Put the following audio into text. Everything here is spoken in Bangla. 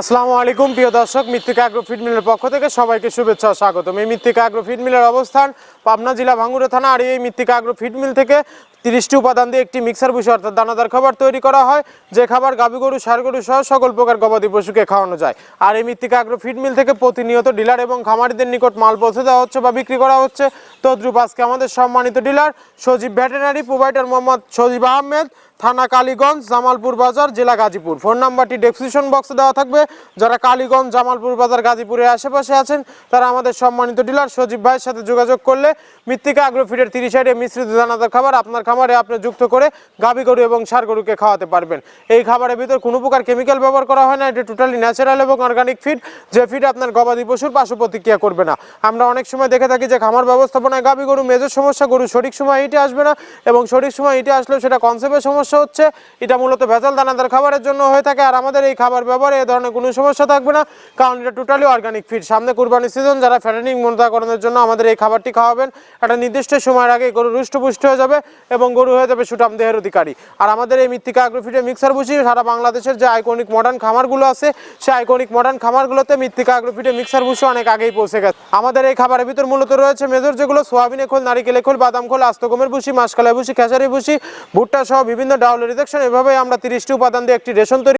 আসসালামু আলাইকুম, প্রিয় দর্শক, মৃত্তিকা আগ্রো ফিড মিলের পক্ষ থেকে সবাইকে শুভেচ্ছা স্বাগতম। এই মৃত্তিকা আগ্রো ফিড মিলের অবস্থান পাবনা জেলা ভাঙ্গুরে থানা, আর এই মৃত্তিকা আগ্রো ফিড মিল থেকে তিরিশটি উপাদান দিয়ে একটি মিক্সার বুঝে অর্থাৎ দানাদার খাবার তৈরি করা হয়, যে খাবার গাভী গরু ষাঁড় গরু সহ সকল প্রকার গবাদি পশুকে খাওয়ানো যায়। আর এই মৃত্তিকা আগ্রো ফিড মিল থেকে প্রতিনিয়ত ডিলার এবং খামারিদের নিকট মাল পৌঁছে দেওয়া হচ্ছে বা বিক্রি করা হচ্ছে। তদ্রুপ আজকে আমাদের সম্মানিত dealer, Sajib veterinary provider Mohammad Sajib Ahmed, থানা কালীগঞ্জ, জামালপুর বাজার, জেলা গাজীপুর। ফোন নাম্বারটি ডেসক্রিপশন বক্সে দেওয়া থাকবে। যারা কালীগঞ্জ, জামালপুর বাজার, গাজীপুরের আশেপাশে আছেন, তারা আমাদের সম্মানিত ডিলার সজীব ভাইয়ের সাথে যোগাযোগ করলে মৃত্তিকা আগ্রোফিটের তিরিশ সাইডে মিশ্রিত দানাদার খাবার আপনার খামারে আপনি যুক্ত করে গাভী গরু এবং ষাঁড় গরুকে খাওয়াতে পারবেন। এই খাবারের ভিতর কোনো প্রকার কেমিক্যাল ব্যবহার করা হয় না, এটি টোটালি ন্যাচারাল এবং অর্গানিক ফিড যে ফিড আপনার গবাদি পশুর পার্শ্ব প্রতিক্রিয়া করবে না। আমরা অনেক সময় দেখে থাকি যে খামার ব্যবস্থাপনায় গাভী গরু মেজর সমস্যা, গরু সঠিক সময় হিটে আসবে না এবং সঠিক সময় হিটে আসলেও সেটা কনসেপ্টের সমস্যা হচ্ছে। এটা মূলত ভেজাল দানাদার খাবারের জন্য হয়ে থাকে। আর আমাদের এই খাবার ব্যবহারে এ ধরনের কোনো সমস্যা থাকবে না, কারণ এটা টোটালি অর্গানিক ফিড সামনে কুরবানি সিজন যারা ফ্যাটেনিং মোটাকরণের জন্য আমাদের এই খাবারটি খাওয়াবেন, একটা নির্দিষ্ট সময়ের আগে গরু রুষ্টপুষ্ট হয়ে যাবে এবং গরু হয়ে যাবে সুটাম দেহের অধিকারী। আর আমাদের এই মৃত্তিকা আগ্রোফিডের মিক্সার বুঝি সারা বাংলাদেশের যে আইকনিক মডার্ন খামারগুলো আছে, সেই আইকনিক মডার্ন খামারগুলোতে মৃত্তিকা আগ্রোফিডের মিক্সার বুঝি অনেক আগেই পৌঁছে গেছে। আমাদের এই খাবারের ভিতর মূলত রয়েছে মেজর যেগুলো, সোয়াবিনে খোল, নারিকেলে খোল, বাদাম খোল আস্তগমের ভুসি, মাসকালাই ভুসি, খেসারি ভুসি, ভুট্টা সহ বিভিন্ন ডাউলের রিজেকশন এভাবে আমরা তিরিশটি উপাদান দিয়ে একটি রেশন তৈরি